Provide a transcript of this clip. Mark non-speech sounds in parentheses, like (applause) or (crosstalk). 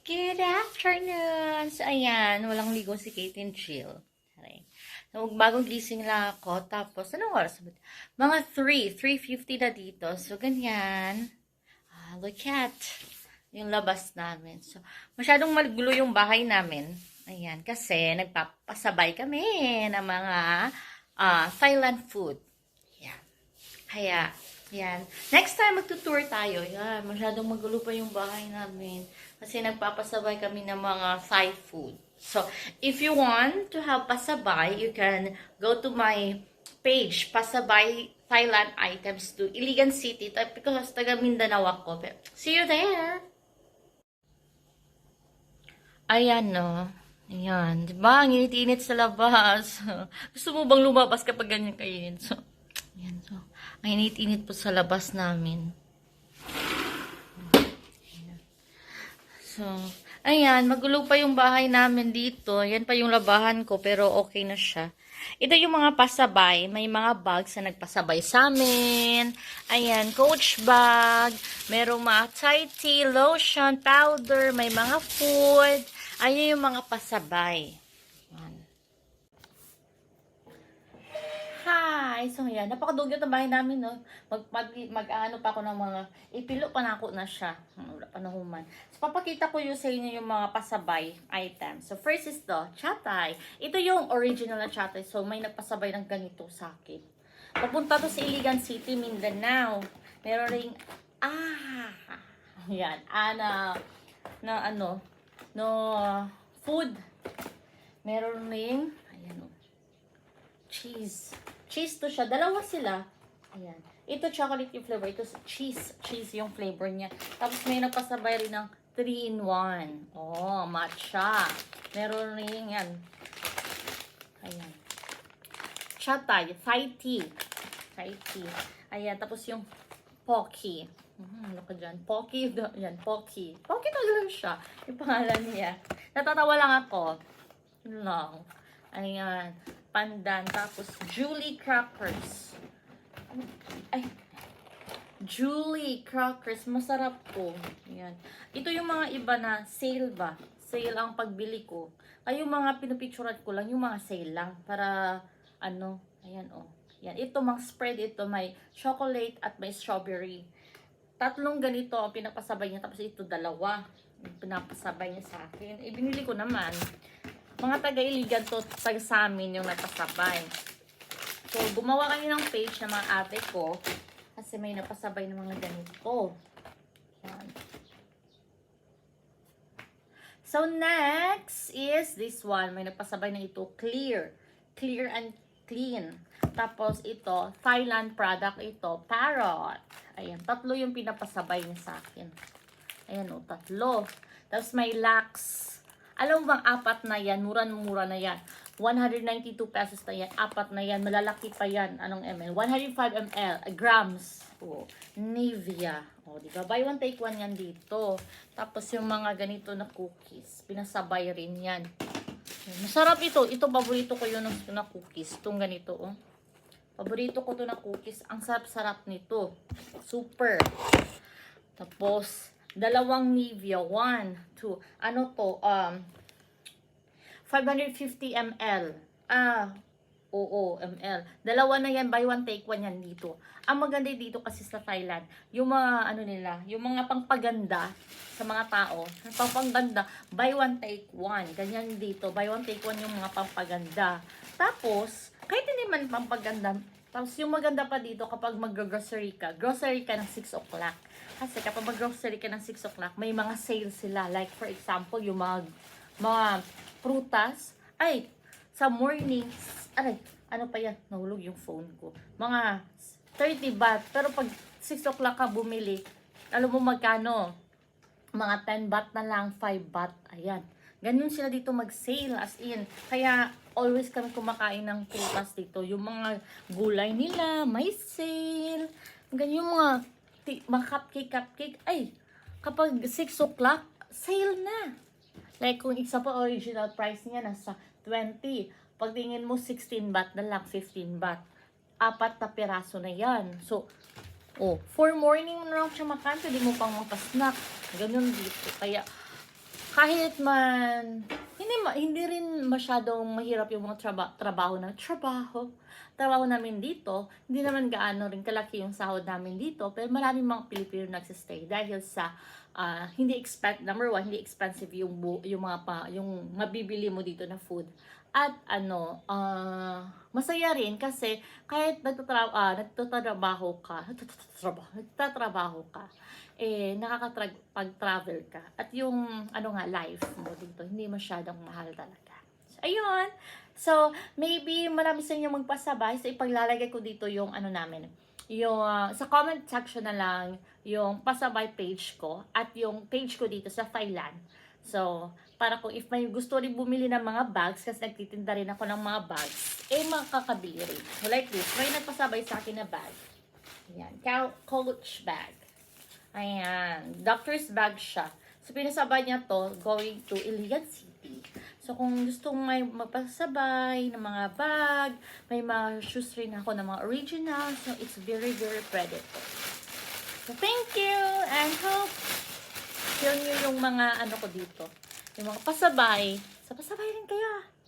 Good afternoon! So, ayan, walang ligo si Kate and Jill. So, bagong gising lang ako. Tapos, anong oras? Mga 3, 3.50 na dito. So, ganyan. Ah, look at yung labas namin. So, masyadong magulo yung bahay namin. Ayan, kasi nagpapasabay kami ng mga ah, Thailand food. Yan. Kaya, yan. Next time, magtutour tayo. Yan, masyadong magulo pa yung bahay namin. Kasi nagpapasabay kami ng mga Thai food. So, if you want to have pasabay, you can go to my page, Pasabay Thailand Items to Iligan City. Because taga Mindanao ako. See you there! Ayan, no. Ayan. Di ba? Ang init-init sa labas. (laughs) Gusto mo bang lumabas kapag ganyan kainit? So, ayan. So, ang init-init po sa labas namin. So, ayan. Magulo pa yung bahay namin dito. Yan pa yung labahan ko, pero okay na siya. Ito yung mga pasabay. May mga bags na nagpasabay sa amin. Ayan, coach bag. Merong mga Thai tea, lotion, powder. May mga food. Ayan yung mga pasabay. Hi! So, yan. Napakadugyot ang bahay namin, no? Mag, mag, mag, ano pa ako ng mga, ipilo pa na ako na siya. Hmm, Wala pa na human. So, papakita ko yung sa inyo yung mga pasabay items. So, first is the chatay. Ito yung original na chatay. So, may nagpasabay ng ganito sa akin. Papunta to sa Iligan City, Mindanao. Meron ring, ah, yan, ah, na, na ano, no, food. Meron ring, ayan o, cheese. Cheese to siya. Dalawa sila. Ayan. Ito chocolate yung flavor. Ito cheese. Cheese yung flavor niya. Tapos may nagpasabay rin ng 3-in-1. Oh, matcha. Meron rin yan. Ayan. Chatay. Thai tea. Thai tea. Ayan. Tapos yung Pocky. Hmm, ano ka dyan? Pocky. (laughs) Yan, Pocky. Pocky talaga siya. Yung pangalan niya. Natatawa lang ako. Yun lang. Ayan. Pandan. Tapos, Julie Crackers. Ay. Julie Crackers. Masarap po. Ayan. Ito yung mga iba na sale ba? Sale ang pagbili ko. Ay, yung mga pinupicturean ko lang, yung mga sale lang. Para, ano, ayan oh. Yan. Ito, mga spread ito. May chocolate at may strawberry. Tatlong ganito ang pinapasabay niya. Tapos ito, dalawa. Pinapasabay niya sa akin. Ibinili ko naman mga taga-iligan to, taga sa amin yung nagpasabay. So, gumawa kami ng page ng mga ate ko kasi may napasabay ng mga ganito. Yan. So, next is this one. May napasabay na ito, clear. Clear and clean. Tapos ito, Thailand product ito, parrot. Ayan, tatlo yung pinapasabay niya sa akin. Ayan o, tatlo. Tapos may lax. Alam mo bang apat na yan, mura-mura na yan. 192 pesos na yan, apat na yan, malalaki pa yan. Anong ml? 105 ml, grams. Oh, Nivea. Oh, di ba? Buy one, take one yan dito. Tapos yung mga ganito na cookies, pinasabay rin yan. Masarap ito. Ito, paborito ko yun na cookies. Itong ganito, oh. Paborito ko to na cookies. Ang sarap-sarap nito. Super. Tapos, dalawang Nivea. One, two. Ano to? Um, 550 ml. Ah, oo, ml. Dalawa na yan, buy one, take one yan dito. Ang maganda dito kasi sa Thailand, yung mga, ano nila, yung mga pangpaganda sa mga tao, pangpaganda, buy one, take one. Ganyan dito, buy one, take one yung mga pangpaganda. Tapos, kahit hindi man pampaganda, tapos yung maganda pa dito kapag mag-grocery ka, grocery ka ng 6 o'clock. Kasi kapag mag-grocery ka ng 6 o'clock, may mga sales sila. Like for example, yung mga, mga prutas. Ay, sa morning, aray, ano pa yan? Nahulog yung phone ko. Mga 30 baht. Pero pag 6 o'clock ka bumili, alam mo magkano? Mga 10 baht na lang, 5 baht. Ayan. Ganun sila dito mag-sale as in. Kaya always kami kumakain ng prutas dito. Yung mga gulay nila, may sale. Ganyan yung mga, mga cupcake, cupcake. Ay, kapag 6 o'clock, sale na. Like kung isa pa original price niya nasa 20. Pag tingin mo 16 baht na lang, 15 baht. Apat na piraso na yan. So, oh, for morning mo na lang siya makan, pwede mo pang magpa-snack. Ganun dito. Kaya, kahit man hindi hindi rin masyadong mahirap yung mga traba- trabaho na trabaho. Trabaho namin dito hindi naman gaano rin kalaki yung sahod namin dito pero maraming mga Pilipino nagsistay dahil sa ah, hindi expect number one hindi expensive yung yung mga pa, yung mabibili mo dito na food. At ano ah, masaya rin kasi kahit nagtatrabaho ah, nagtatrabaho ka nagtatrabaho nagtatrabaho ka eh nakakapag-travel ka. At yung ano nga life mo dito hindi masyadong mahal talaga. So, ayun. So maybe marami sa inyo magpasabay. So ipaglalagay ko dito yung ano namin yung ah, sa comment section na lang yung pasabay page ko at yung page ko dito sa Thailand so para kung if may gusto rin bumili ng mga bags kasi nagtitinda rin ako ng mga bags eh makakabili rin so, like this may nagpasabay sa akin na bag yan Cow- coach bag Ayan. Doctor's bag siya. So, pinasabay niya to going to Iligan City. So, kung gustong may magpasabay ng mga bag, may mga shoes rin ako ng mga original. So, it's very, very po. So, thank you! And hope nyo yung mga ano ko dito. Yung mga pasabay. So, pasabay rin kayo. Hi!